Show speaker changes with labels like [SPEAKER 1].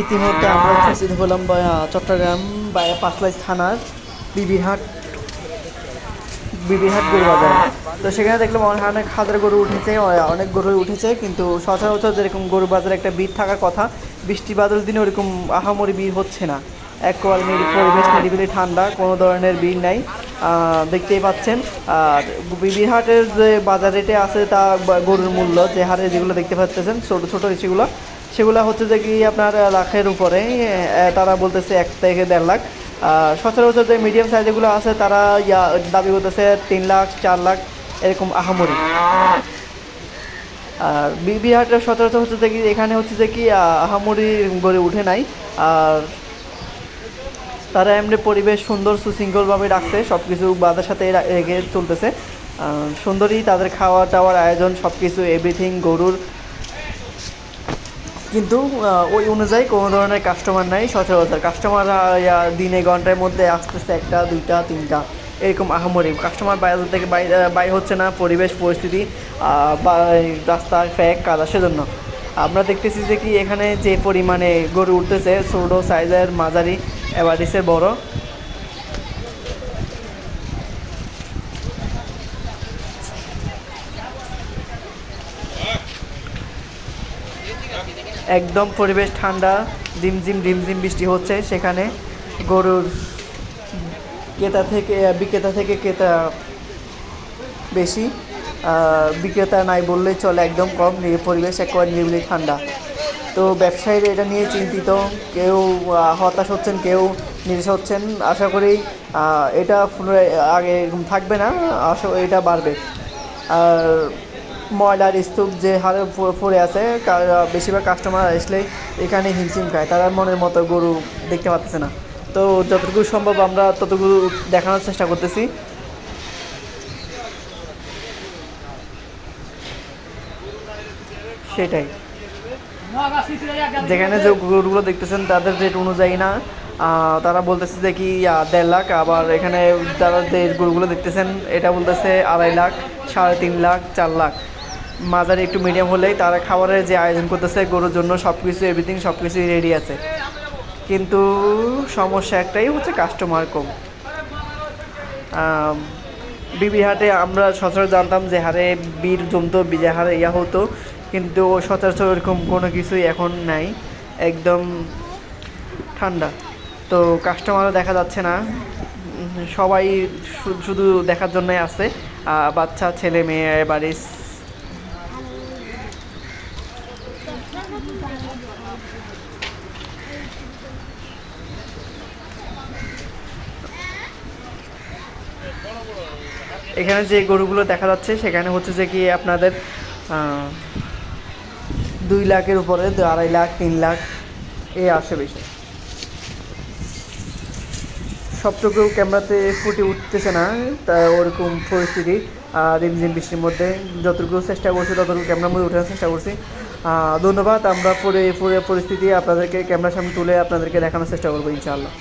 [SPEAKER 1] ইতিমধ্যে আমরা উপস্থিত হলাম চট্টগ্রাম পাঁচলাইশ থানার বিবিরহাট বিবিরহাট গরু বাজার তো সেখানে দেখলাম অনেক হাজার গরু উঠেছে অনেক গরু উঠেছে, কিন্তু সচরাচর যেরকম গরু বাজারে একটা ভিড় থাকার কথা, বৃষ্টি বাদল দিনে ওরকম আহামরি ভিড় হচ্ছে না। একবার নিরি- পরিবেশ নিরিবিলি ঠান্ডা, কোনো ধরনের ভিড় নাই দেখতেই পাচ্ছেন। আর বিবিরহাটের যে বাজার রেটে আছে তা গরুর মূল্য, যে হারে যেগুলো দেখতে পাচ্ছেন, ছোটো ছোটো সেগুলো সেগুলো হচ্ছে যে কি আপনার লাখের উপরে তারা বলতেছে এক থেকে দেড় লাখ। সচরাচর যে মিডিয়াম সাইজগুলো আছে তারা ইয়া দাবি করতেছে তিন লাখ চার লাখ এরকম আহামরি। আর বিবিহাটের সচরাচর হচ্ছে যে কি এখানে হচ্ছে যে কি আহামরি গড়ে উঠে নাই। আর তারা এমনি পরিবেশ সুন্দর সুশৃঙ্খলভাবে রাখছে সব কিছু বাদের সাথে এগিয়ে চলতেছে। আহ, সুন্দরই তাদের খাওয়া টাওয়ার আয়োজন সব কিছু এভরিথিং গরুর কিন্তু ওই অনুযায়ী কোনো ধরনের কাস্টমার নাই, সচরাচর। কাস্টমার দিনে ঘণ্টার মধ্যে আসতেছে একটা, দুইটা, তিনটা। এরকম আহামরি। কাস্টমার বাইরে থেকে বাইরে হচ্ছে না, পরিবেশ, পরিস্থিতি বা, এই রাস্তার ফ্যাক কাদা সেজন্য আমরা দেখতেছি যে কি এখানে যে পরিমাণে গরু উঠতেছে, ছোটো সাইজের মাঝারি এভারেজের বড় একদম পরিবেশ ঠান্ডা, ঝিমঝিম ঝিমঝিম বৃষ্টি হচ্ছে সেখানে। গরুর ক্রেতা থেকে, বিক্রেতা থেকে ক্রেতা বেশি। বিক্রেতা নাই বললেই চলে একদম কম পরিবেশ একেবারে নিরিবিলি ঠান্ডা। তো ব্যবসায়ীরা এটা নিয়ে চিন্তিত, কেউ হতাশ হচ্ছেন, কেউ নিরাশ হচ্ছেন। আশা করি এটা আগে থাকবে না, আশা এটা বাড়বে। আর ময়লার স্তূপ যে হারে পড়ে আছে বেশিরভাগ কাস্টমার আসলে এখানে হিমশিম খায়। তারা মনের মতো গরু দেখতে পাচ্ছে না। তো যতটুকু সম্ভব আমরা ততটুকু দেখানোর চেষ্টা করতেছি। সেটাই। যেখানে যে গরুগুলো দেখতেছেন, তাদের রেট অনুযায়ী না। তারা বলতেছে যে কি দেড় লাখ। আবার এখানে তারা যে গরুগুলো দেখতেছেন, এটা বলতেছে আড়াই লাখ, সাড়ে তিন লাখ, চার লাখ। মাঝারি একটু মিডিয়াম হলেই তারা খাবারের যে আয়োজন করতেছে গরুর জন্য সব কিছু এভরিথিং সব কিছুই রেডি আছে। কিন্তু সমস্যা একটাই হচ্ছে কাস্টমার কম। আহ, বিবিহাটে আমরা সচরাচর জানতাম যে হারে বীর জমতো যে হারে ইয়া হতো কিন্তু সচরাচর এরকম কোনো কিছুই এখন নাই একদম ঠান্ডা। তো কাস্টমারও দেখা যাচ্ছে না। সবাই শুধু দেখার জন্যই আহ, বাচ্চা ছেলে মেয়ে বাড়ির এখানে যে গরুগুলো দেখা যাচ্ছে, সেখানে হচ্ছে যে কি আপনাদের দুই লাখের উপরে আড়াই লাখ, তিন লাখ, এ আসে বেশি। সবটুকু ক্যামেরাতে ফুটে উঠতেছে না, তা ওরকম পরিস্থিতি। রিমঝিম বৃষ্টির মধ্যে যতটুকু চেষ্টা করছি, ততটুকু ক্যামেরার মধ্যে ওঠার চেষ্টা করছি। ধন্যবাদ, আমরা পুরো পুরো পরিস্থিতি আপনাদেরকে ক্যামেরার সামনে তুলে আপনাদেরকে দেখানোর চেষ্টা করব, ইনশাআল্লাহ।